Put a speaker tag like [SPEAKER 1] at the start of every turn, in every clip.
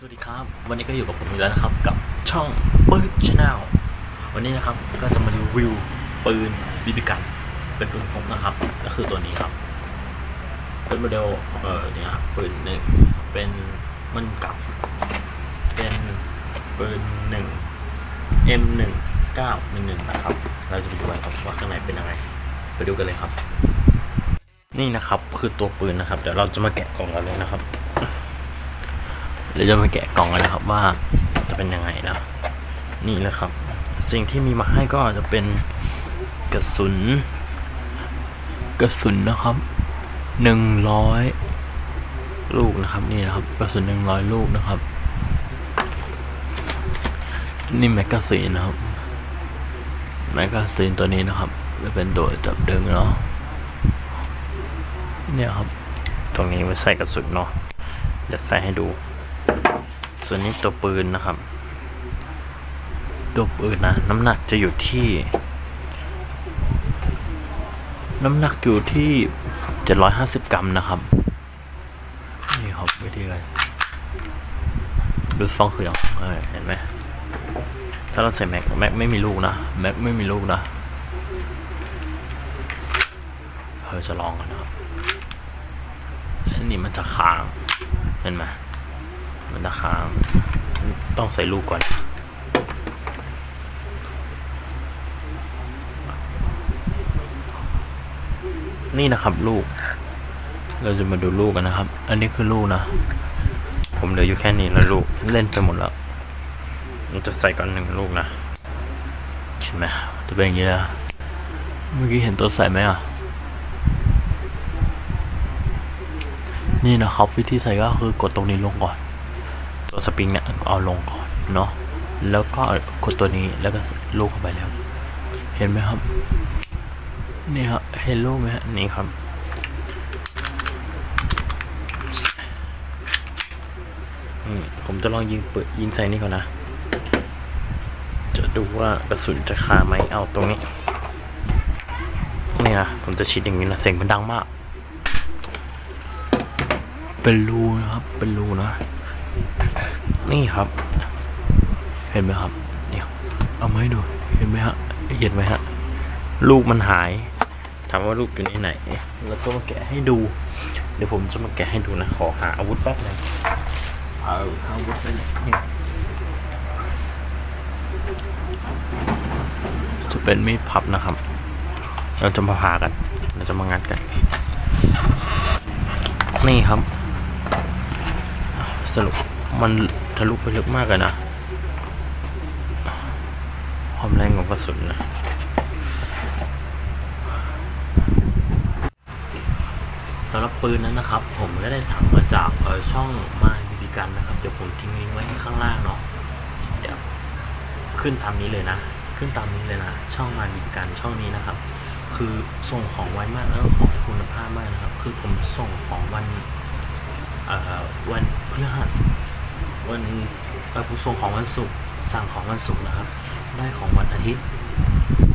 [SPEAKER 1] สวัสดีครับ วันนี้ก็อยู่กับผมอีกแล้วนะครับ กับช่องปืนชาแนลวันนี้นะครับก็จะมารีวิวปืนบีบีกันเป็นปืนพกนะครับ ก็คือตัวนี้ครับ เป็นโมเดลเอ่อเนี่ยครับปืนหนึ่งเป็นมันกับ เป็นปืนหนึ่ง M หนึ่งเก้าหนึ่งหนึ่งนะครับ เราจะไปดูกันครับว่าข้างในเป็นยังไง ไปดูกันเลยครับ นี่นะครับคือตัวปืนนะครับเดี๋ยวเราจะมาแกะกล่องกันเลยนะครับ ดี๋ยวจะมาแกะกล่องกันนะครับว่าจะเป็นยังไงนะนี่แหละครับ สิ่งที่มีมาให้ก็จะเป็นกระสุน กระสุนนะครับหนึ่งร้อยลูกนะครับนี่นะครับกระสุนหนึ่งร้อยลูกนะครับนี่แมกกาซีนนะครับแมกกาซีนตัวนี้นะครับ จะเป็นตัวจับดึงเนาะเนี่ยครับ ตรงนี้ไว้ใส่กระสุนเนาะเดี๋ยวใส่ให้ดู ส่วนนี้ตัวปืนนะครับ ตัวปืนนะน้ำหนักจะอยู่ที่ น้ำหนักอยู่ที่750กรัมนะครับนี่ครับวิธีการดูซองคือยังเออเห็นไหมถ้าเราใส่แม็กแม็กไม่มีลูกนะแม็กไม่มีลูกนะเราจะลองกันนะครับอันนี้มันจะค้างเห็นไหม มันจะค้างต้องใส่ลูกก่อน นี่นะครับลูก เราจะมาดูลูกกันนะครับ อันนี้คือลูกนะ ผมเหลืออยู่แค่นี้แล้วลูกเล่นไปหมดแล้วเราจะใส่ก่อนหนึ่งลูกนะเห็นไหมจะเป็นอย่างนี้นะเมื่อกี้เห็นตัวใส่ไหมอะนี่นะครับวิธีใส่ก็คือกดตรงนี้ลงก่อน ตัวสปริงเนี่ยเอาลงก่อนเนาะแล้วก็กดตัวนี้แล้วก็ลูกเข้าไปแล้ว เห็นไหมครับนี่ครับเห็นลูกไหมฮะนี่ครับผมจะลองยิงเปิดยิงใส่นี่ก่อนนะ จะดูว่ากระสุนจะคาไหมเอาตรงนี้นี่นะผมจะชิดอย่างนี้นะเสียงมันดังมาก เป็นรูนะครับเป็นรูนะ นี่ครับ เห็นไหมครับเนี่ยเอามาให้ดูเห็นไหมฮะเห็นไหมฮะลูกมันหายถามว่าลูกอยู่ในไหน แล้วก็มาแกะให้ดู เดี๋ยวผมจะมาแกะให้ดูนะขอหาอาวุธแป๊บนึงเอาอาวุธไปไหนเนี่ยจะเป็นมีดพับนะครับ เราจะมาผ่ากัน เราจะมางัดกัน นี่ครับ สรุป มันทะลุไปลึกมากเลยนะความแรงของกระสุนนะสำหรับปืนนั้นนะครับ ผมก็ได้สั่งมาจากช่องมาบีบีกันนะครับ เดี๋ยวผมทิ้งลิงก์ไว้ให้ข้างล่างเนาะเดี๋ยวขึ้นตามนี้เลยนะ ขึ้นตามนี้เลยนะ ช่องมาบีบีกันช่องนี้นะครับ คือส่งของไวมากแล้วของคุณภาพมากนะครับ คือผมส่งของวันวันพฤหัส วันเอ่อผมส่งของวันศุกร์สั่งของวันศุกร์นะครับ ได้ของวันอาทิตย์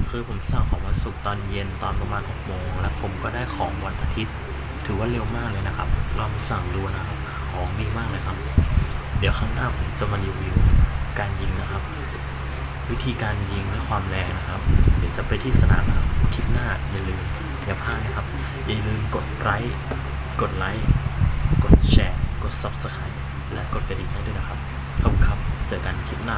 [SPEAKER 1] คือผมสั่งของวันศุกร์ตอนเย็นตอนประมาณหกโมงแล้วผมก็ได้ของวันอาทิตย์ ถือว่าเร็วมากเลยนะครับ ลองสั่งดูนะครับ ของดีมากเลยครับ เดี๋ยวข้างหน้าผมจะมารีวิวการยิงนะครับ วิธีการยิงและความแรงนะครับ เดี๋ยวจะไปที่สนามนะครับคลิปหน้าอย่าลืมอย่าพลาดนะครับ อย่าลืมกดไลค์กดไลค์กดแชร์กด Subscribe และกดกระดิ่งให้ด้วยนะครับขอบคุณครับ เจอกันคลิปหน้า